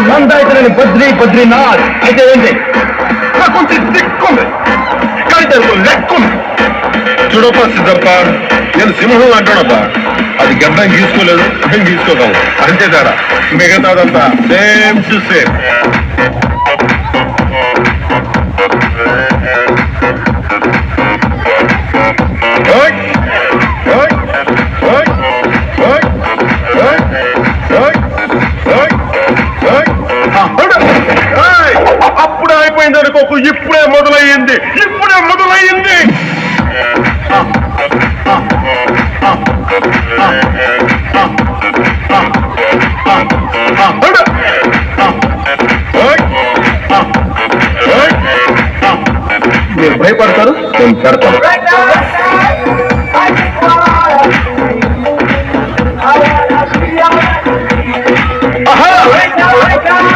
సిద్ధతో రాయ్ నువ్వు బద్రి బద్రీనాథ్ అయితే ఏంటి? నాకుంటే దిక్కుంది. కవితలకు లెక్కుంది. చూడప్ప సిద్ధప్ప నేను సింహం అంటానబ్బా. అది గడ్డం గీసుకోలేదు మేము గీసుకోగలం అంతే తేడా. మిగతాదంతా సేమ్ టు సేమ్. అయిపోయింది అనుకోకు ఇప్పుడే మొదలయ్యింది. ఇప్పుడే మొదలయ్యింది. మీరు భయపడతారు నేను పెడతాను. ఆహా!